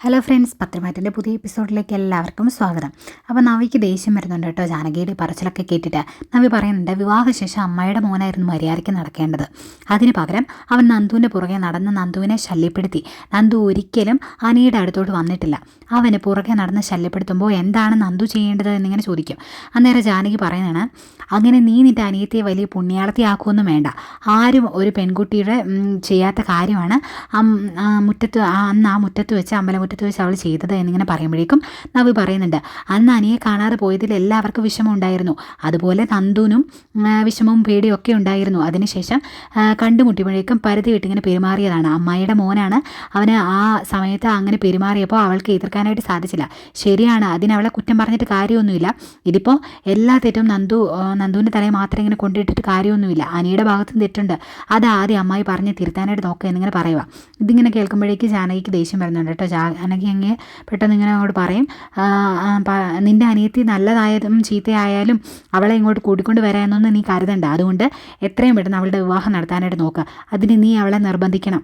Hello friends പത്രമാറ്റിന്റെ പുതിയ എപ്പിസോഡിലേക്ക് എല്ലാവർക്കും സ്വാഗതം. അപ്പോൾ നവിക്ക് ദേഷ്യം വരുന്നുണ്ട് കേട്ടോ ജാനകിയുടെ പറച്ചിലൊക്കെ കേട്ടിട്ട്. നവി പറയുന്നുണ്ട് വിവാഹശേഷം അമ്മയുടെ മോനായിരുന്നു മര്യാദയ്ക്ക് നടക്കേണ്ടത്. അതിന് പകരം അവൻ നന്ദുവിന്റെ പുറകെ നടന്ന് നന്ദുവിനെ ശല്യപ്പെടുത്തി. നന്ദു ഒരിക്കലും അനിയുടെ അടുത്തോട്ട് വന്നിട്ടില്ല. അവന് പുറകെ നടന്ന് ശല്യപ്പെടുത്തുമ്പോൾ എന്താണ് നന്ദു ചെയ്യേണ്ടത് എന്നിങ്ങനെ ചോദിക്കും. അന്നേരം ജാനകി പറയുന്നതാണ് അങ്ങനെ നീ നിന്റെ അനിയത്തെ വലിയ പുണ്യാളത്തിയാക്കുമൊന്നും വേണ്ട. ആരും ഒരു പെൺകുട്ടിയുടെ ചെയ്യാത്ത കാര്യമാണ്. മുറ്റത്ത് അന്ന് ആ മുറ്റത്ത് വെച്ച് അമ്പലമുറ്റത്ത് വെച്ച് അവൾ ചെയ്തത് എന്നിങ്ങനെ പറയുമ്പോഴേക്കും നവി പറയുന്നുണ്ട് അന്ന് അനിയെ കാണാതെ പോയതിൽ എല്ലാവർക്കും വിഷമം ഉണ്ടായിരുന്നു അതുപോലെ നന്ദുനും വിഷമവും പേടിയും ഒക്കെ ഉണ്ടായിരുന്നു. അതിനുശേഷം കണ്ടുമുട്ടിയപ്പോഴേക്കും പരിധി വിട്ടിങ്ങനെ പെരുമാറിയതാണ്. അമ്മായിയുടെ മോനാണ് അവന് ആ സമയത്ത് അങ്ങനെ പെരുമാറിയപ്പോൾ അവൾക്ക് എതിർക്കാനായിട്ട് സാധിച്ചില്ല. ശരിയാണ് അതിനവളെ കുറ്റം പറഞ്ഞിട്ട് കാര്യമൊന്നുമില്ല. ഇതിപ്പോൾ എല്ലാ തെറ്റും നന്ദു നന്ദുവിന്റെ തലയിൽ മാത്രം ഇങ്ങനെ കൊണ്ടിട്ടിട്ട് കാര്യമൊന്നുമില്ല. അനിയുടെ ഭാഗത്തും തെറ്റുണ്ട്. അത് ആദ്യം അമ്മായി പറഞ്ഞ് തിരുത്താനായിട്ട് നോക്കുക എന്നിങ്ങനെ പറയുക ഇതിങ്ങനെ കേൾക്കുമ്പോഴേക്ക് ജാനകിക്ക് ദേഷ്യം വരുന്നുണ്ട് കേട്ടോ. ജാനകി അങ്ങ് പെട്ടെന്ന് ഇങ്ങനെ അങ്ങോട്ട് പറയും "ആ, ആ, നിന്റെ അനിയത്തി നല്ലതായതും ചീത്തയായാലും അവളെ ഇങ്ങോട്ട് കൂട്ടിക്കൊണ്ട് വരാമെന്നൊന്നും നീ കരുതണ്ട. അതുകൊണ്ട് എത്രയും പെട്ടെന്ന് അവളുടെ വിവാഹം നടത്താനായിട്ട് നോക്കുക അതിന് നീ അവളെ നിർബന്ധിക്കണം.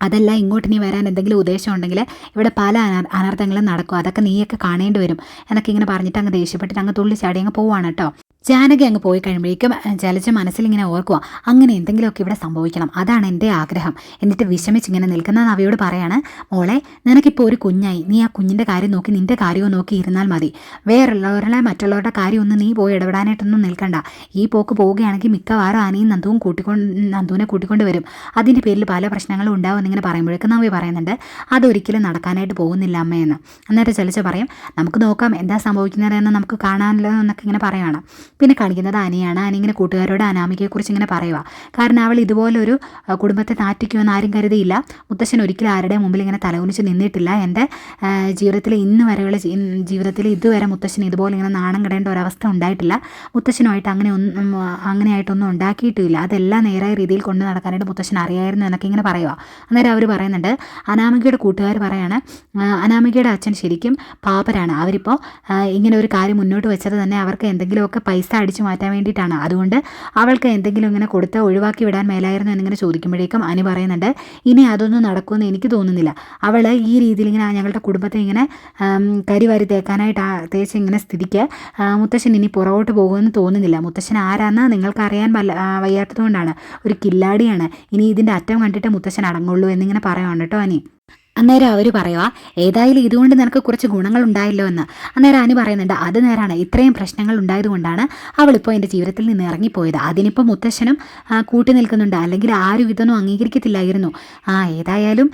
അതല്ല ഇങ്ങോട്ട് നീ വരാൻ എന്തെങ്കിലും ഉദ്ദേശം ഉണ്ടെങ്കിൽ ഇവിടെ പല അന അനർത്ഥങ്ങളും നടക്കും. അതൊക്കെ നീയൊക്കെ കാണേണ്ടി വരും. എന്നൊക്കെ ഇങ്ങനെ പറഞ്ഞിട്ട് അങ്ങ് ദേഷ്യപ്പെട്ടിട്ട് അങ്ങ് തുള്ളി ചാടി അങ്ങ് പോവാണ് കേട്ടോ. ജാനകി അങ്ങ് പോയി കഴിയുമ്പോഴേക്കും ജലജ മനസ്സിലിങ്ങനെ ഓർക്കുക അങ്ങനെ എന്തെങ്കിലുമൊക്കെ ഇവിടെ സംഭവിക്കണം. അതാണ് എന്റെ ആഗ്രഹം. എന്നിട്ട് വിഷമിച്ചിങ്ങനെ നിൽക്കുന്ന നവിയോട് പറയാണ് മോളെ നിനക്കിപ്പോൾ ഒരു കുഞ്ഞായി. നീ ആ കുഞ്ഞിന്റെ കാര്യം നോക്കി നിന്റെ കാര്യവും നോക്കി ഇരുന്നാൽ മതി. വേറുള്ളവരുടെ മറ്റുള്ളവരുടെ കാര്യമൊന്നും നീ പോയി ഇടപെടാനായിട്ടൊന്നും നിൽക്കണ്ട. ഈ പോക്ക് പോവുകയാണെങ്കിൽ മിക്കവാറും ആനയും നന്ദുവും കൂട്ടിക്കൊണ്ട് നന്ദുവിനെ കൂട്ടിക്കൊണ്ട് വരും. അതിന്റെ പേരിൽ പല പ്രശ്നങ്ങളും ഉണ്ടാവും ഇങ്ങനെ പറയുമ്പോഴേക്കും നവി പറയുന്നുണ്ട് അതൊരിക്കലും നടക്കാനായിട്ട് പോകുന്നില്ല അമ്മയെന്ന്. അന്നേരം ചലിച്ച പറയും നമുക്ക് നോക്കാം എന്താ സംഭവിക്കുന്നതെന്ന് നമുക്ക് കാണാനല്ലോ എന്നൊക്കെ ഇങ്ങനെ പറയുകയാണ് പിന്നെ കാണിക്കുന്നത് അനിയാണ്. അനി ഇങ്ങനെ കൂട്ടുകാരോട് അനാമികയെക്കുറിച്ച് ഇങ്ങനെ പറയുക കാരണം അവൾ ഇതുപോലൊരു കുടുംബത്തെ നാറ്റിക്കുമെന്ന് ആരും കരുതിയില്ല. മുത്തശ്ശൻ ഒരിക്കലും ആരുടെ മുമ്പിൽ ഇങ്ങനെ തലകുനിച്ച് നിന്നിട്ടില്ല. എന്റെ ജീവിതത്തിൽ ഇന്ന് വരെയുള്ള ജീവിതത്തിൽ ഇതുവരെ മുത്തശ്ശൻ ഇതുപോലെ ഇങ്ങനെ നാണം കിടേണ്ട ഒരവസ്ഥ ഉണ്ടായിട്ടില്ല. മുത്തശ്ശനുമായിട്ട് അങ്ങനെ ഒന്നും അങ്ങനെയായിട്ടൊന്നും ഉണ്ടാക്കിയിട്ടില്ല. അതെല്ലാം നേരായ രീതിയിൽ കൊണ്ട് നടക്കാനായിട്ട് മുത്തശ്ശൻ അറിയായിരുന്നു എന്നൊക്കെ ഇങ്ങനെ പറയുക അന്നേരം അവർ പറയുന്നുണ്ട് അനാമികയുടെ കൂട്ടുകാർ പറയാണ് അനാമികയുടെ അച്ഛൻ ശരിക്കും പാപ്പരാണ് അവരിപ്പോൾ ഇങ്ങനെ ഒരു കാര്യം മുന്നോട്ട് വെച്ചത് തന്നെ അവർക്ക് എന്തെങ്കിലുമൊക്കെ പൈസ അടിച്ചു മാറ്റാൻ വേണ്ടിയിട്ടാണ്. അതുകൊണ്ട് അവൾക്ക് എന്തെങ്കിലും ഇങ്ങനെ കൊടുത്ത് ഒഴിവാക്കി വിടാൻ മേലായിരുന്നു എന്നിങ്ങനെ ചോദിക്കുമ്പോഴേക്കും അനു പറയുന്നുണ്ട് ഇനി അതൊന്നും നടക്കുമെന്ന് എനിക്ക് തോന്നുന്നില്ല. അവൾ ഈ രീതിയിൽ ഇങ്ങനെ ഞങ്ങളുടെ കുടുംബത്തെ ഇങ്ങനെ കരി കരിവാരി തേക്കാനായിട്ട് തേച്ച് ഇങ്ങനെ സ്ഥിതിക്ക്. മുത്തശ്ശൻ ഇനി പുറകോട്ട് പോകുമെന്ന് തോന്നുന്നില്ല. മുത്തശ്ശൻ ആരാന്ന് നിങ്ങൾക്കറിയാൻ വല്ല വയ്യാത്തതുകൊണ്ടാണ്. ഒരു കില്ലാടിയാണ്. ഇനി ഇതിന്റെ അറ്റം കണ്ടിട്ട് മുത്തശ്ശൻ അടങ്ങുള്ളൂ എന്നിങ്ങനെ പറയുകയാണ് കേട്ടോ അനി. അന്നേരം അവർ പറയുക ഏതായാലും ഇതുകൊണ്ട് നിനക്ക് കുറച്ച് ഗുണങ്ങൾ ഉണ്ടായല്ലോ എന്ന്. അന്നേരം അനു പറയുന്നുണ്ട് അത് നേരാണ് ഇത്രയും പ്രശ്നങ്ങൾ ഉണ്ടായതുകൊണ്ടാണ് അവളിപ്പോൾ എന്റെ ജീവിതത്തിൽ നിന്ന് ഇറങ്ങിപ്പോയത്. അതിനിപ്പോൾ മുത്തശ്ശനും കൂട്ടി നിൽക്കുന്നുണ്ട്. അല്ലെങ്കിൽ ആരും ഇതൊന്നും അംഗീകരിക്കത്തില്ലായിരുന്നു. ആ ഏതായാലും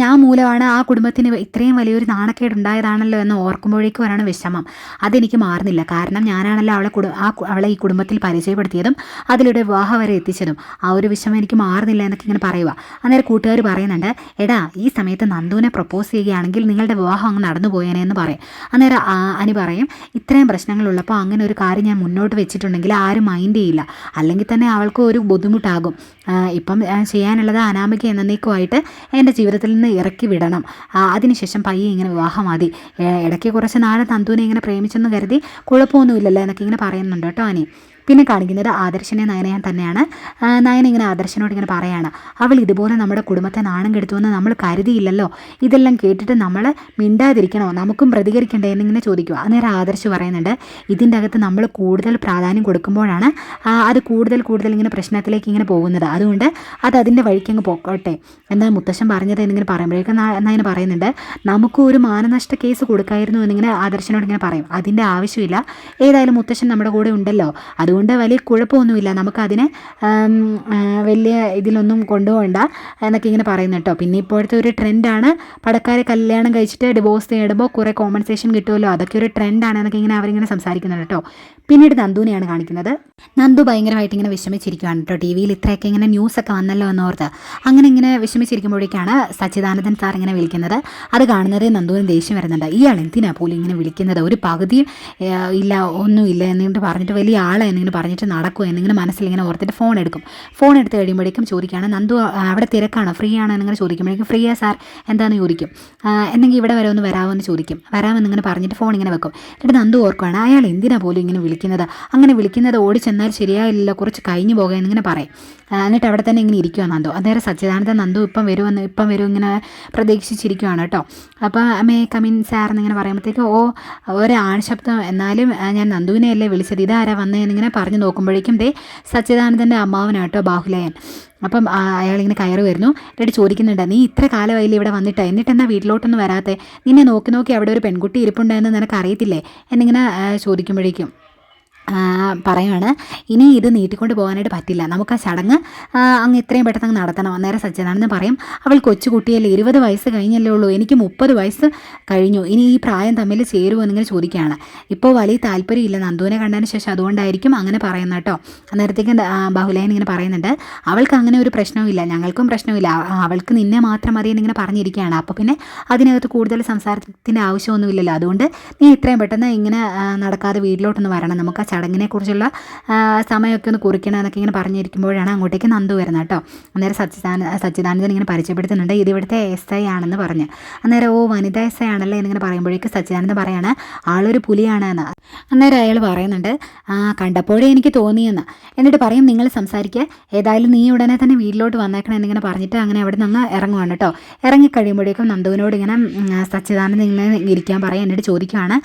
ഞാൻ മൂലമാണ് ആ കുടുംബത്തിന് ഇത്രയും വലിയൊരു നാണക്കേട് ഉണ്ടായതാണല്ലോ എന്ന് ഓർക്കുമ്പോഴേക്കും വരാണ് വിഷമം. അതെനിക്ക് മാറുന്നില്ല. കാരണം ഞാനാണല്ലോ അവളെ കുടു ആ അവളെ ഈ കുടുംബത്തിൽ പരിചയപ്പെടുത്തിയതും അതിലൂടെ വിവാഹം വരെ എത്തിച്ചതും. ആ ഒരു വിഷമം എനിക്ക് മാറുന്നില്ല എന്നൊക്കെ ഇങ്ങനെ പറയുക അന്നേരം കൂട്ടുകാർ പറയുന്നുണ്ട് എടാ ഈ സമയത്ത് നന്ദുവിനെ പ്രപ്പോസ് ചെയ്യുകയാണെങ്കിൽ നിങ്ങളുടെ വിവാഹം അങ്ങ് നടന്നു പോയേനെ എന്ന് പറയും. അന്നേരം അനി പറയും ഇത്രയും പ്രശ്നങ്ങളുള്ളപ്പോൾ അങ്ങനെ ഒരു കാര്യം ഞാൻ മുന്നോട്ട് വെച്ചിട്ടുണ്ടെങ്കിൽ ആരും മൈൻഡ് ചെയ്യില്ല. അല്ലെങ്കിൽ തന്നെ അവൾക്ക് ഒരു ബുദ്ധിമുട്ടാകും. ഇപ്പം ചെയ്യാനുള്ളത് അനാമിക എന്നേക്കുമായിട്ട് എന്റെ ജീവിതത്തിൽ നിന്ന് ഇറക്കി വിടണം. അതിനുശേഷം പയ്യെ ഇങ്ങനെ വിവാഹം മതി ഇടയ്ക്ക് കുറച്ച് നാളെ നന്ദുവിനെ ഇങ്ങനെ പ്രേമിച്ചെന്ന് കരുതി കുഴപ്പമൊന്നുമില്ലല്ലോ എന്നൊക്കെ ഇങ്ങനെ പറയുന്നുണ്ട് കേട്ടോ അനി. പിന്നെ കാണിക്കുന്നത് ആദർശനെ നയനയാൻ തന്നെയാണ്. നയന ഇങ്ങനെ ആദർശനോട് ഇങ്ങനെ പറയാണ്. അവൾ ഇതുപോലെ നമ്മുടെ കുടുംബത്തെ നാണം കെടുത്തുമെന്ന് നമ്മൾ കരുതിയില്ലല്ലോ. ഇതെല്ലാം കേട്ടിട്ട് നമ്മൾ മിണ്ടാതിരിക്കണോ? നമുക്കും പ്രതികരിക്കണ്ടേ? എന്നിങ്ങനെ ചോദിക്കുക. അന്നേരം ആദർശ് പറയുന്നുണ്ട് ഇതിന്റെ അകത്ത് നമ്മൾ കൂടുതൽ പ്രാധാന്യം കൊടുക്കുമ്പോഴാണ് അത് കൂടുതൽ കൂടുതൽ ഇങ്ങനെ പ്രശ്നത്തിലേക്ക് ഇങ്ങനെ പോകുന്നത്. അതുകൊണ്ട് അത് അതിന്റെ വഴിക്ക് അങ്ങ് പോക്കോട്ടെ. എന്നാൽ മുത്തശ്ശൻ പറഞ്ഞത് എന്നിങ്ങനെ പറയുമ്പോഴേക്കും നയന പറയുന്നുണ്ട് നമുക്ക് ഒരു മാനനഷ്ട കേസ് കൊടുക്കായിരുന്നു എന്നിങ്ങനെ ആദർശനോട് ഇങ്ങനെ പറയും. അതിന്റെ ആവശ്യമില്ല. ഏതായാലും മുത്തശ്ശൻ നമ്മുടെ കൂടെ ഉണ്ടല്ലോ. അതുകൊണ്ട് വലിയ കുഴപ്പമൊന്നുമില്ല. നമുക്കതിനെ വലിയ ഇതിലൊന്നും കൊണ്ടുപോകണ്ട എന്നൊക്കെ ഇങ്ങനെ പറയുന്നു കേട്ടോ. പിന്നെ ഇപ്പോഴത്തെ ഒരു ട്രെൻഡാണ്. പടക്കാരെ കല്യാണം കഴിച്ചിട്ട് ഡിവോഴ്സ് നേടുമ്പോൾ കുറേ കോമ്പൻസേഷൻ കിട്ടുമല്ലോ? അതൊക്കെ ഒരു ട്രെൻഡാണ് എന്നൊക്കെ ഇങ്ങനെ അവരിങ്ങനെ സംസാരിക്കുന്നുണ്ട് കേട്ടോ. പിന്നീട് നന്ദുവിനെയാണ് കാണിക്കുന്നത്. നന്ദു ഭയങ്കരമായിട്ട് ഇങ്ങനെ വിഷമിച്ചിരിക്കുകയാണ് കേട്ടോ. ടി വിയിൽ ഇത്രയൊക്കെ ഇങ്ങനെ ന്യൂസൊക്കെ വന്നല്ലോ എന്നോർത്ത്. അങ്ങനെ ഇങ്ങനെ വിഷമിച്ചിരിക്കുമ്പോഴേക്കാണ് സച്ചിദാനന്ദൻ സാർ ഇങ്ങനെ വിളിക്കുന്നത്. അത് കാണുന്നതേ നന്ദുവിന് ദേഷ്യം വരുന്നുണ്ട്. ഇയാൾ എന്തിനാ പോലും ഇങ്ങനെ വിളിക്കുന്നത്? ഒരു പകുതിയും ഏഹ്, ഇല്ല ഒന്നുമില്ല എന്നിട്ട് പറഞ്ഞിട്ട് വലിയ ആളെ എന്നിങ്ങനെ പറഞ്ഞിട്ട് നടക്കുമോ എന്നിങ്ങനെ മനസ്സിൽ ഇങ്ങനെ ഓർത്തിട്ട് ഫോൺ എടുക്കും. ഫോൺ എടുത്ത് കഴിയുമ്പോഴേക്കും ചോദിക്കുകയാണ് നന്ദു അവിടെ തിരക്കാണോ? ഫ്രീ ആണോ? എന്നിങ്ങനെ ചോദിക്കുമ്പോഴേക്കും ഫ്രീയാ സാർ എന്താണെന്ന് ചോദിക്കും. എന്തെങ്കിലും ഇവിടെ വരെ ഒന്ന് വരാമോ എന്ന് ചോദിക്കും വരാമെന്നിങ്ങനെ പറഞ്ഞിട്ട് ഫോൺ ഇങ്ങനെ വെക്കും. എന്നിട്ട് നന്ദു ഓർക്കുകയാണ് അയാൾ എന്തിനാ പോലും ഇങ്ങനെ വിളിക്കുന്നത്? അങ്ങനെ വിളിക്കുന്നത് ഓടി ചെന്നാൽ ശരിയായില്ലല്ലോ കുറച്ച് കഴിഞ്ഞു പോകാം എന്നിങ്ങനെ പറയും. എന്നിട്ട് അവിടെ തന്നെ ഇങ്ങനെ ഇരിക്കുക നന്ദു. അന്നേരം സച്ചിദാനന്ദ നന്ദു ഇപ്പം വരുമെന്ന് ഇപ്പം വരും ഇങ്ങനെ പ്രതീക്ഷിച്ചിരിക്കുകയാണ് കേട്ടോ. അപ്പോൾ മേ കമിൻ സാർ എന്നിങ്ങനെ പറയുമ്പോഴത്തേക്ക് ഓ ഒരു ശബ്ദം എന്നാലും ഞാൻ നന്ദുവിനെ അല്ലേ വിളിച്ചത്? ഇതാരാ വന്നതെന്നിങ്ങനെ പറഞ്ഞു നോക്കുമ്പോഴേക്കും ദേ സച്ചിദാനന്ദന്റെ അമ്മാവനാട്ടോ ബാഹുലയൻ. അപ്പം അയാളിങ്ങനെ കയറി വരുന്നു. എന്നിട്ട് ചോദിക്കുന്നുണ്ട് നീ ഇത്ര കാലമായില്ലേ ഇവിടെ വന്നിട്ട്? എന്നിട്ട് എന്നാ വീട്ടിലോട്ടൊന്നും വരാത്തേ? നിന്നെ നോക്കി നോക്കി അവിടെ ഒരു പെൺകുട്ടി ഇരിപ്പുണ്ടായെന്ന് നിനക്ക് അറിയത്തില്ലേ എന്നിങ്ങനെ ചോദിക്കുമ്പോഴേക്കും. പറയാണ് ഇനി ഇത് നീട്ടിക്കൊണ്ട് പോകാനായിട്ട് പറ്റില്ല. നമുക്ക് ആ ചടങ്ങ് അങ്ങ് എത്രയും പെട്ടെന്ന് അങ്ങ് നടത്തണം. അന്നേരം സജ്ജനാണെന്ന് പറയും അവൾ കൊച്ചുകുട്ടിയല്ലേ ഇരുപത് വയസ്സ് കഴിഞ്ഞല്ലേ ഉള്ളൂ. എനിക്ക് മുപ്പത് വയസ്സ് കഴിഞ്ഞു. ഇനി ഈ പ്രായം തമ്മിൽ ചേരുമോ എന്നിങ്ങനെ ചോദിക്കുകയാണ്. ഇപ്പോൾ വലിയ താല്പര്യമില്ല. നന്ദുവിനെ കണ്ടതിന് ശേഷം അതുകൊണ്ടായിരിക്കും അങ്ങനെ പറയുന്നത് കേട്ടോ. അന്നേരത്തേക്ക് ബാഹുലേൻ ഇങ്ങനെ പറയുന്നുണ്ട് അവൾക്ക് അങ്ങനെ ഒരു പ്രശ്നവുമില്ല. ഞങ്ങൾക്കും പ്രശ്നവുമില്ല. അവൾക്ക് നിന്നെ മാത്രം മതി എന്നിങ്ങനെ പറഞ്ഞിരിക്കുകയാണ്. അപ്പോൾ പിന്നെ അതിനകത്ത് കൂടുതൽ സംസാരത്തിന്റെ ആവശ്യമൊന്നുമില്ലല്ലോ. അതുകൊണ്ട് നീ ഇത്രയും പെട്ടെന്ന് ഇങ്ങനെ നടക്കാതെ വീട്ടിലോട്ടൊന്ന് വരണം. നമുക്ക് ആ ചടങ്ങിനെ കുറിച്ചുള്ള സമയമൊക്കെ ഒന്ന് കുറിക്കണം എന്നൊക്കെ ഇങ്ങനെ പറഞ്ഞിരിക്കുമ്പോഴാണ് അങ്ങോട്ടേക്ക് നന്ദു വരുന്നത് കേട്ടോ. അന്നേരം സച്ചിദാന സച്ചിദാനന്ദൻ ഇങ്ങനെ പരിചയപ്പെടുത്തുന്നുണ്ട്. ഇത് ഇവിടുത്തെ എസ് ഐ ആണെന്ന് പറഞ്ഞ്. അന്നേരം ഓ വനിത എസ് ഐ ആണല്ലേ എന്നിങ്ങനെ പറയുമ്പോഴേക്കും സച്ചിദാനന്ദൻ പറയാണ് ആളൊരു പുലിയാണ് എന്ന്. അന്നേരം അയാൾ പറയുന്നുണ്ട് കണ്ടപ്പോഴേ എനിക്ക് തോന്നിയെന്ന് എന്നിട്ട് പറയും നിങ്ങൾ സംസാരിക്കുക ഏതായാലും നീ ഉടനെ തന്നെ വീട്ടിലോട്ട് വന്നേക്കണം എന്നിങ്ങനെ പറഞ്ഞിട്ട് അങ്ങനെ അവിടെ നിന്ന് ഇറങ്ങുവാണ് കേട്ടോ. ഇറങ്ങിക്കഴിയുമ്പോഴേക്കും നന്ദുവിനോട് ഇങ്ങനെ സച്ചിദാനന്ദൻ ഇങ്ങനെ ഇരിക്കാൻ പറയാം. എന്നിട്ട് ചോദിക്കുകയാണ്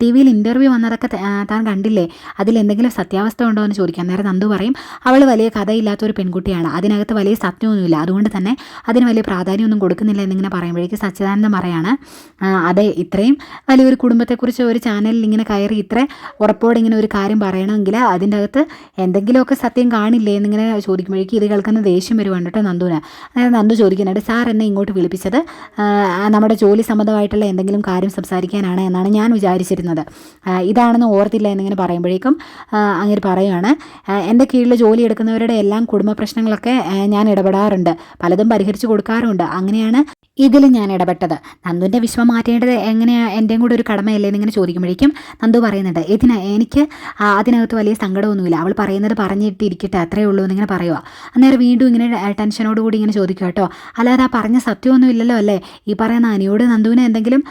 ടി വിയിൽ ഇന്റർവ്യൂ വന്നതൊക്കെ താൻ കണ്ടില്ലേ? അതിൽ എന്തെങ്കിലും സത്യാവസ്ഥ ഉണ്ടോ എന്ന് ചോദിക്കാൻ നേരെ നന്ദു പറയും അവൾ വലിയ കഥയില്ലാത്ത ഒരു പെൺകുട്ടിയാണ്. അതിനകത്ത് വലിയ സത്യമൊന്നുമില്ല. അതുകൊണ്ട് തന്നെ അതിന് വലിയ പ്രാധാന്യമൊന്നും കൊടുക്കുന്നില്ല എന്നിങ്ങനെ പറയുമ്പോഴേക്ക് സച്ചിദാനന്ദം പറയാണ് "ആ, അതെ ഇത്രയും വലിയൊരു കുടുംബത്തെക്കുറിച്ച് ഒരു ചാനലിൽ ഇങ്ങനെ കയറി ഇത്ര ഉറപ്പോടെ ഇങ്ങനെ ഒരു കാര്യം പറയണമെങ്കിൽ അതിന്റെ അകത്ത് എന്തെങ്കിലുമൊക്കെ സത്യം കാണില്ലേ എന്നിങ്ങനെ ചോദിക്കുമ്പോഴേക്കും ഇത് കേൾക്കുന്ന ദേഷ്യം വരുവാണ് കേട്ടോ നന്ദുവിന്. അതായത് നന്ദു ചോദിക്കുന്നുണ്ട് സാർ എന്നെ ഇങ്ങോട്ട് വിളിപ്പിച്ചത് നമ്മുടെ ജോലി സംബന്ധമായിട്ടുള്ള എന്തെങ്കിലും കാര്യം സംസാരിക്കാനാണ് എന്നാണ് ഞാൻ വിചാരിച്ചിരുന്നത്. ഇതാണെന്ന് ഓർത്തില്ല എന്നിങ്ങനെ പറയുമ്പോഴേക്കും ആ, അങ്ങനെ പറയുകയാണ് എന്റെ കീഴിൽ ജോലി എടുക്കുന്നവരുടെ എല്ലാം കുടുംബ പ്രശ്നങ്ങളൊക്കെ ഞാൻ ഇടപെടാറുണ്ട്. പലതും പരിഹരിച്ചു കൊടുക്കാറുമുണ്ട് അങ്ങനെയാണ് ഇതിൽ ഞാൻ ഇടപെട്ടത്. നന്ദുവിന്റെ വിശ്വം മാറ്റേണ്ടത് എങ്ങനെയാണ് എന്റെയും കൂടെ ഒരു കടമയല്ലേ എന്നിങ്ങനെ ചോദിക്കുമ്പോഴേക്കും നന്ദു പറയുന്നുണ്ട് ഇതിന് എനിക്ക് അതിനകത്ത് വലിയ സങ്കടമൊന്നുമില്ല. അവൾ പറയുന്നത് പറഞ്ഞിട്ടിരിക്കട്ടെ അത്രയേ ഉള്ളൂ എന്നിങ്ങനെ പറയുക അന്നേരം വീണ്ടും ഇങ്ങനെ ടെൻഷനോട് കൂടി ഇങ്ങനെ ചോദിക്കുക കേട്ടോ. അല്ലാതെ ആ പറഞ്ഞ സത്യമൊന്നും ഇല്ലല്ലോ അല്ലേ? ഈ പറയുന്ന അനിയോട് നന്ദുവിന് എന്തെങ്കിലും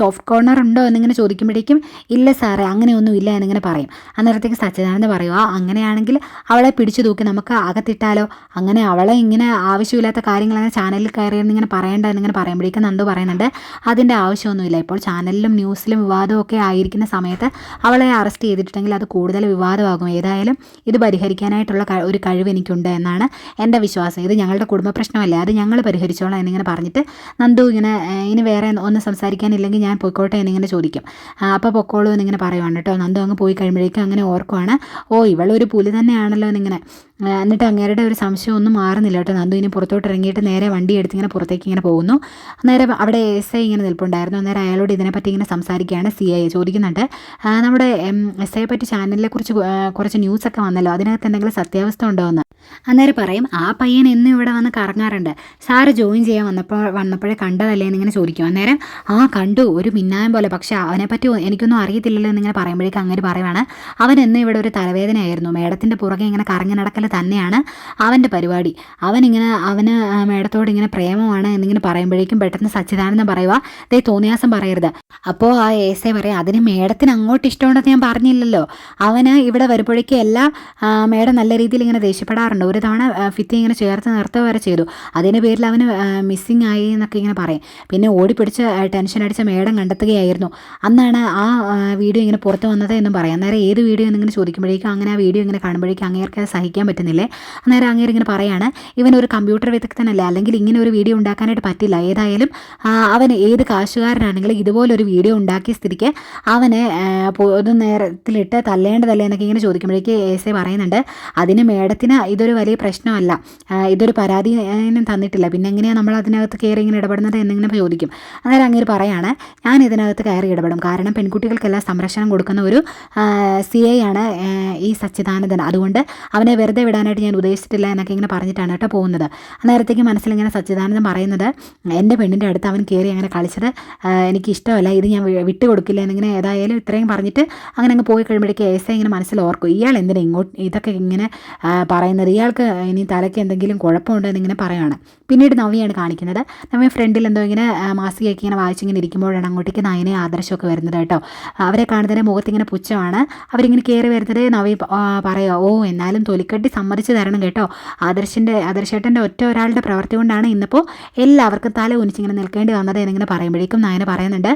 സോഫ്റ്റ് കോർണർ ഉണ്ടോ എന്നിങ്ങനെ ചോദിക്കുമ്പോഴേക്കും ഇല്ല സാറേ അങ്ങനെയൊന്നും ഇല്ല എന്നിങ്ങനെ പറയും. അന്നേരത്തേക്ക് സച്ചിദാനന്ദ പറയുക അങ്ങനെയാണെങ്കിൽ അവളെ പിടിച്ചു തൂക്കി നമുക്ക് അകത്തിട്ടാലോ? അങ്ങനെ അവളെ ഇങ്ങനെ ആവശ്യമില്ലാത്ത കാര്യങ്ങൾ ചാനലിൽ കയറി ഇങ്ങനെ പറയേണ്ട എന്നിങ്ങനെ പറയുമ്പോഴേക്കും നന്ദു പറയുന്നുണ്ട് അതിന്റെ ആവശ്യമൊന്നുമില്ല. ഇപ്പോൾ ചാനലിലും ന്യൂസിലും വിവാദമൊക്കെ ആയിരിക്കുന്ന സമയത്ത് അവളെ അറസ്റ്റ് ചെയ്തിട്ടുണ്ടെങ്കിൽ അത് കൂടുതൽ വിവാദമാകും. ഏതായാലും ഇത് പരിഹരിക്കാനായിട്ടുള്ള ഒരു കഴിവ് എനിക്കുണ്ട് എന്നാണ് എന്റെ വിശ്വാസം. ഇത് ഞങ്ങളുടെ കുടുംബ പ്രശ്നമല്ല? അത് ഞങ്ങൾ പരിഹരിച്ചോളാം എന്നിങ്ങനെ പറഞ്ഞിട്ട് നന്ദു ഇങ്ങനെ ഇനി വേറെ ഒന്നും സംസാരിക്കാനില്ലെങ്കിൽ ഞാൻ പൊയ്ക്കോട്ടെ എന്നിങ്ങനെ ചോദിക്കും. അപ്പോൾ പൊക്കോളൂ എന്നിങ്ങനെ പറയുവാണ് കേട്ടോ. നന്ദു അങ്ങ് പോയി കഴിയുമ്പോഴേക്കും അങ്ങനെ ഓർക്കുവാണ് ഓ ഇവളൊരു പുലി തന്നെയാണല്ലോ എന്നിങ്ങനെ. എന്നിട്ട് അങ്ങേരുടെ ഒരു സംശയം ഒന്നും മാറുന്നില്ല കേട്ടോ. നന്ദു ഇനി പുറത്തോട്ട് ഇറങ്ങിയിട്ട് നേരെ വണ്ടി എടുത്ത് ഇങ്ങനെ പുറത്തേക്ക് ഇങ്ങനെ പോകുന്നു. അന്നേരം അവിടെ എസ് ഐ ഇങ്ങനെ നിൽപ്പുണ്ടായിരുന്നു. അന്നേരം അയാളോട് ഇതിനെപ്പറ്റി ഇങ്ങനെ സംസാരിക്കുകയാണ് സി ഐ ചോദിക്കുന്നുണ്ട്. നമ്മുടെ എസ് ഐയെ പറ്റി ചാനലിനെ കുറിച്ച് കുറച്ച് ന്യൂസ് കുറച്ച് ന്യൂസൊക്കെ വന്നല്ലോ. അതിനകത്ത് എന്തെങ്കിലും സത്യാവസ്ഥ ഉണ്ടോ എന്ന്? അന്നേരം പറയും ആ പയ്യൻ എന്നും ഇവിടെ വന്ന് കറങ്ങാറുണ്ട്. സാറ് ജോയിൻ ചെയ്യാൻ വന്നപ്പോൾ വന്നപ്പോഴേ കണ്ടതല്ലേ എന്നിങ്ങനെ ചോദിക്കും. അന്നേരം ആ കണ്ടു. ഒരു മിന്നായം പോലെ. പക്ഷേ അവനെപ്പറ്റി എനിക്കൊന്നും അറിയത്തില്ലല്ലോ എന്നിങ്ങനെ പറയുമ്പോഴേക്കും അങ്ങനെ പറയുവാണ് അവൻ എന്നും ഇവിടെ ഒരു തലവേദനയായിരുന്നു. മേഡത്തിന്റെ പുറകെ ഇങ്ങനെ കറങ്ങി നടക്കൽ തന്നെയാണ് അവന്റെ പരിപാടി. അവനിങ്ങനെ അവന് മേഡത്തോട് ഇങ്ങനെ പ്രേമമാണ് എന്നിങ്ങനെ പറയുമ്പോഴേക്കും പെട്ടെന്ന് സച്ചിദാനന്ദം പറയുക ദേ തോന്നിയാസം പറയരുത്. അപ്പോൾ ആ ഐ പറയാം അതിന് മേഡത്തിന് അങ്ങോട്ട് ഇഷ്ടമുണ്ടെന്ന് ഞാൻ പറഞ്ഞില്ലല്ലോ. അവന് ഇവിടെ വരുമ്പോഴേക്കും എല്ലാം മേഡം നല്ല രീതിയിൽ ഇങ്ങനെ ദേഷ്യപ്പെടാറുണ്ട്. ഒരു തവണ ഫിത്തി ഇങ്ങനെ ചേർത്ത് നിർത്തുക വരെ ചെയ്തു. അതിന്റെ പേരിൽ അവന് മിസ്സിങ് ആയി എന്നൊക്കെ ഇങ്ങനെ പറയും. പിന്നെ ഓടിപ്പിടിച്ച് ടെൻഷൻ അടിച്ച മേഡം കണ്ടെത്തുകയായിരുന്നു. അന്നാണ് ആ വീഡിയോ ഇങ്ങനെ പുറത്ത് വന്നത് എന്നും പറയാം. അന്നേരം ഏത് വീഡിയോ എന്നിങ്ങനെ ചോദിക്കുമ്പോഴേക്കും അങ്ങനെ ആ വീഡിയോ ഇങ്ങനെ കാണുമ്പോഴേക്കും അങ്ങേർക്ക് സഹിക്കാൻ സഹിക്കാൻ പറ്റുന്നില്ലേ? അന്നേരം അങ്ങേര് ഇങ്ങനെ പറയാണ് ഇവൻ ഒരു കമ്പ്യൂട്ടർ വിദഗ്ധനല്ല അല്ലെങ്കിൽ ഇങ്ങനെ ഒരു വീഡിയോ ഉണ്ടാക്കാനായിട്ട് പറ്റില്ല. ഏതായാലും അവൻ ഏത് കാശുകാരനാണെങ്കിലും ഇതുപോലൊരു വീഡിയോ ഉണ്ടാക്കിയ സ്ഥിതിക്ക് അവനെ പൊതു നേരത്തിലിട്ട് തല്ലേണ്ടതല്ലേ എന്നൊക്കെ ഇങ്ങനെ ചോദിക്കുമ്പോഴേക്ക് എസ് ഐ പറയുന്നുണ്ട് അതിന് മേഡത്തിന് ഇതൊരു വലിയ പ്രശ്നമല്ല. ഇതൊരു പരാതി തന്നിട്ടില്ല. പിന്നെ എങ്ങനെയാണ് നമ്മൾ അതിനകത്ത് കയറി ഇങ്ങനെ ഇടപെടുന്നത് എന്നിങ്ങനെ ചോദിക്കും. അന്നേരം അങ്ങേര് പറയാണ് ഞാൻ ഇതിനകത്ത് കയറി ഇടപെടും. കാരണം പെൺകുട്ടികൾക്കെല്ലാം സംരക്ഷണം കൊടുക്കുന്ന ഒരു സി ഐ ആണ് ഈ സച്ചിദാനന്ദൻ. അതുകൊണ്ട് അവനെ വെറുതെ വെറുതെ വിടാനായിട്ട് ഞാൻ ഉദ്ദേശിച്ചിട്ടില്ല എന്നൊക്കെ ഇങ്ങനെ പറഞ്ഞിട്ടാണ് കേട്ടോ പോകുന്നത്. അന്നേരത്തേക്ക് മനസ്സിലിങ്ങനെ സച്ചിദാനന്ദം പറയുന്നത് എന്റെ പെണ്ണിന്റെ അടുത്ത് അവൻ കയറി അങ്ങനെ കളിച്ചത് എനിക്ക് ഇഷ്ടമല്ല ഇത് ഞാൻ വിട്ടു കൊടുക്കില്ല എന്നിങ്ങനെ ഏതായാലും ഇത്രയും പറഞ്ഞിട്ട് അങ്ങനെ അങ്ങ് പോയി കഴിയുമ്പോഴേക്ക് ഏസ ഇങ്ങനെ മനസ്സിൽ ഓർക്കും ഇയാൾ എന്തിനാ ഇങ്ങോട്ട് ഇതൊക്കെ ഇങ്ങനെ പറയുന്നത്? ഇയാൾക്ക് ഇനി തലയ്ക്ക് എന്തെങ്കിലും കുഴപ്പമുണ്ടോ? എന്നിങ്ങനെ പറയുകയാണ് പിന്നീട് നവ്യാണ് കാണിക്കുന്നത് നവ്യ ഫ്രണ്ടിൽ എന്തോ ഇങ്ങനെ മാസികയൊക്കെ ഇങ്ങനെ വായിച്ചിങ്ങനെ ഇരിക്കുമ്പോഴാണ് അങ്ങോട്ടേക്ക് നയനെ ആദർശമൊക്കെ വരുന്നത് കേട്ടോ. അവരെ കാണുന്നതിന്റെ മുഖത്ത് ഇങ്ങനെ പുച്ഛമാണ് അവരിങ്ങനെ കയറി വരുന്നത് നവി പറയുക ഓ എന്നാലും തൊലിക്കട്ടി സമ്മതിച്ച് തരണം കേട്ടോ. ആദർശിന്റെ ആദർശേട്ടന്റെ ഒറ്റ ഒരാളുടെ പ്രവൃത്തി കൊണ്ടാണ് ഇന്നിപ്പോൾ എല്ലാവർക്കും തല ഉനിച്ചിങ്ങനെ നിൽക്കേണ്ടി വന്നത് എന്നിങ്ങനെ പറയുമ്പോഴേക്കും നായന പറയുന്നുണ്ട്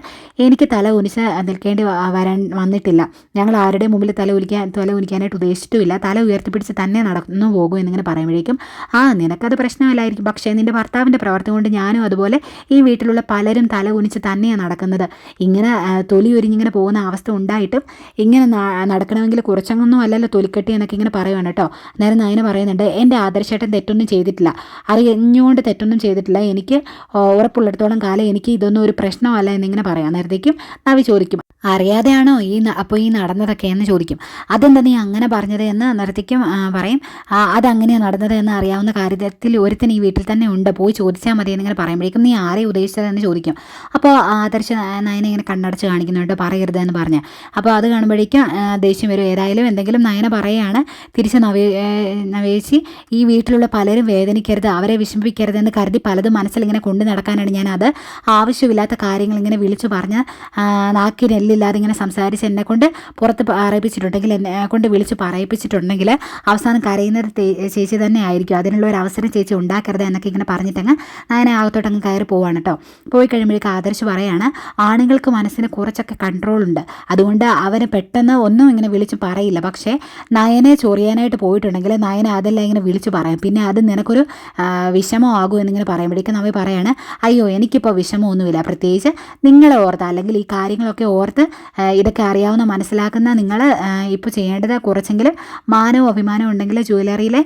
എനിക്ക് തല ഉനിച്ച് നിൽക്കേണ്ടി വരാൻ വന്നിട്ടില്ല. ഞങ്ങൾ ആരുടെ മുമ്പിൽ തല ഉലിക്കാൻ തല ഉനിക്കാനായിട്ട് ഉദ്ദേശിച്ചിട്ടുമില്ല. തല ഉയർത്തിപ്പിടിച്ച് തന്നെ നടന്നു പോകും എന്നിങ്ങനെ പറയുമ്പോഴേക്കും ആ നിനക്കത് പ്രശ്നമല്ലായിരിക്കും. പക്ഷേ നിന്റെ ഭർത്താവിന്റെ പ്രവർത്തി കൊണ്ട് ഞാനും അതുപോലെ ഈ വീട്ടിലുള്ള പലരും തല ഉനിച്ച് തന്നെയാണ് നടക്കുന്നത്. ഇങ്ങനെ തൊലി ഉരിഞ്ഞിങ്ങനെ പോകുന്ന അവസ്ഥ ഉണ്ടായിട്ടും ഇങ്ങനെ നടക്കണമെങ്കിൽ കുറച്ചങ്ങൊന്നും അല്ലല്ലോ തൊലിക്കെട്ടി എന്നൊക്കെ ഇങ്ങനെ പറയുവാണ് കേട്ടോ. നേരം നയന പറയുന്നുണ്ട് എന്റെ ആദർശേട്ടൻ തെറ്റൊന്നും ചെയ്തിട്ടില്ല. അറിഞ്ഞുകൊണ്ട് തെറ്റൊന്നും ചെയ്തിട്ടില്ല. എനിക്ക് ഉറപ്പുള്ളിടത്തോളം കാലം എനിക്ക് ഇതൊന്നും ഒരു പ്രശ്നമല്ല എന്നിങ്ങനെ പറയാം. നേരത്തേക്കും നവി ചോദിക്കും. അറിയാതെയാണോ ഈ അപ്പോൾ ഈ നടന്നതൊക്കെ എന്ന് ചോദിക്കും. അതെന്താ നീ അങ്ങനെ പറഞ്ഞത് എന്ന് നിർത്തിക്കും പറയും. "ആ, അതങ്ങനെയാണ് നടന്നത് എന്ന് അറിയാവുന്ന കാര്യത്തിൽ ഒരുത്തൻ ഈ വീട്ടിൽ തന്നെ ഉണ്ട് പോയി ചോദിച്ചാൽ മതി എന്നിങ്ങനെ പറയുമ്പോഴേക്കും നീ ആരെ ഉദ്ദേശിച്ചതെന്ന് ചോദിക്കും. അപ്പോൾ ആദർശ നയന ഇങ്ങനെ കണ്ണടച്ച് കാണിക്കുന്നുണ്ട് പറയരുത് എന്ന് പറഞ്ഞ്. അപ്പോൾ അത് കാണുമ്പോഴേക്കും ദേഷ്യം വരും. ഏതായാലും എന്തെങ്കിലും നയന പറയുകയാണ് തിരിച്ച് നവേ നവേശി ഈ വീട്ടിലുള്ള പലരും വേദനിക്കരുത് അവരെ വിഷമിപ്പിക്കരുത് എന്ന് കരുതി പലതും മനസ്സിൽ ഇങ്ങനെ കൊണ്ടു നടക്കാനാണ് ഞാനത്. ആവശ്യമില്ലാത്ത കാര്യങ്ങൾ ഇങ്ങനെ വിളിച്ചു പറഞ്ഞ് ആ, നാക്കിന് എല്ലില്ലാതെ ഇങ്ങനെ സംസാരിച്ച് എന്നെ കൊണ്ട് പുറത്ത് പറയിപ്പിച്ചിട്ടുണ്ടെങ്കിൽ എന്നെ കൊണ്ട് വിളിച്ച് പറയിപ്പിച്ചിട്ടുണ്ടെങ്കിൽ അവസാനം കരയുന്നത് ചേച്ചി തന്നെ ആയിരിക്കും. അതിനുള്ള ഒരു അവസരം ചേച്ചി ഉണ്ടാക്കരുത് എന്നൊക്കെ ഇങ്ങനെ പറഞ്ഞിട്ടങ്ങ് ഞാൻ അകത്തോട്ട് അങ്ങ് കയറി പോവാണ് കേട്ടോ പോയി കഴിയുമ്പോഴേക്ക് ആദർശ് പറയാണ് ആണുങ്ങൾക്ക് മനസ്സിന് കുറച്ചൊക്കെ കൺട്രോൾ ഉണ്ട്. അതുകൊണ്ട് അവന് പെട്ടെന്ന് ഒന്നും ഇങ്ങനെ വിളിച്ച് പറയില്ല. പക്ഷേ നയനെ ചൊറിയാനായിട്ട് പോയിട്ടുണ്ടെങ്കിൽ നയനെ അതെല്ലാം ഇങ്ങനെ വിളിച്ച് പറയും. പിന്നെ അത് നിനക്കൊരു വിഷമം വിഷമമാകും എന്നിങ്ങനെ പറയുമ്പോഴേക്കും നമ്മൾ പറയാണ് അയ്യോ എനിക്കിപ്പോൾ വിഷമമൊന്നുമില്ല. പ്രത്യേകിച്ച് നിങ്ങളെ ഓർത്ത്. അല്ലെങ്കിൽ ഈ കാര്യങ്ങളൊക്കെ ഓർത്ത് ആ, ഇതൊക്കെ അറിയാവുന്ന മനസ്സിലാക്കുന്ന നിങ്ങൾ ഇപ്പോൾ ചെയ്യേണ്ടത് കുറച്ചെങ്കിലും മാനവും അഭിമാനവും ഉണ്ടെങ്കിൽ ജ്വല്ലറിയിലെ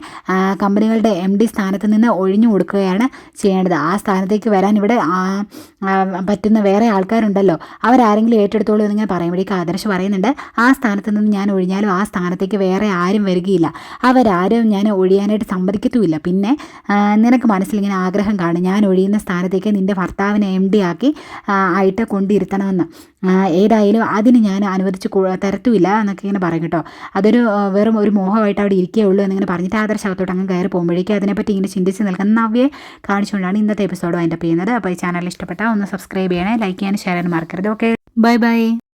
കമ്പനികളുടെ എം ഡി സ്ഥാനത്ത് നിന്ന് ഒഴിഞ്ഞു കൊടുക്കുകയാണ് ചെയ്യേണ്ടത്. ആ സ്ഥാനത്തേക്ക് വരാൻ ഇവിടെ പറ്റുന്ന വേറെ ആൾക്കാരുണ്ടല്ലോ. അവരാരെങ്കിലും ഏറ്റെടുത്തോളൂ എന്ന് എന്നിങ്ങനെ പറയുമ്പോഴേക്കും ആദർശ് പറയുന്നുണ്ട് ആ സ്ഥാനത്ത് നിന്ന് ഞാൻ ഒഴിഞ്ഞാലും ആ സ്ഥാനത്തേക്ക് വേറെ ആരും വരികയില്ല. അവരാരും ഞാൻ ഒഴിയാനായിട്ട് സമ്മതിക്കത്തുമില്ല. പിന്നെ നിനക്ക് മനസ്സിലിങ്ങനെ ആഗ്രഹം കാണും. ഞാൻ ഒഴിയുന്ന സ്ഥാനത്തേക്ക് നിന്റെ ഭർത്താവിനെ എം ഡി ആക്കി ആയിട്ട് കൊണ്ടിരുത്തണമെന്ന്. ആ, ഏതായാലും അതിന് ഞാൻ അനുവദിച്ച് തരത്തുമില്ല എന്നൊക്കെ ഇങ്ങനെ പറയും കേട്ടോ. അതൊരു വെറും ഒരു മോഹമായിട്ട് അവിടെ ഇരിക്കേ ഉള്ളൂ എന്നിങ്ങനെ പറഞ്ഞിട്ട് ആദർശകത്തോട്ട് അങ്ങ് കയറി പോകുമ്പോഴേക്കും അതിനെപ്പറ്റി ഇങ്ങനെ ചിന്തിച്ച് നിൽക്കുന്ന നവ്യെ കാണിച്ചുകൊണ്ടാണ് ഇന്നത്തെ എപ്പിസോഡ് അതിന്റെ ചെയ്യുന്നത്. അപ്പോൾ ഈ ചാനൽ ഇഷ്ടപ്പെട്ടാൽ ഒന്ന് സബ്സ്ക്രൈബ് ചെയ്യണേ ലൈക്ക് ചെയ്യാനും ഷെയർ ചെയ്യാനും മറക്കരുത്. Okay bye bye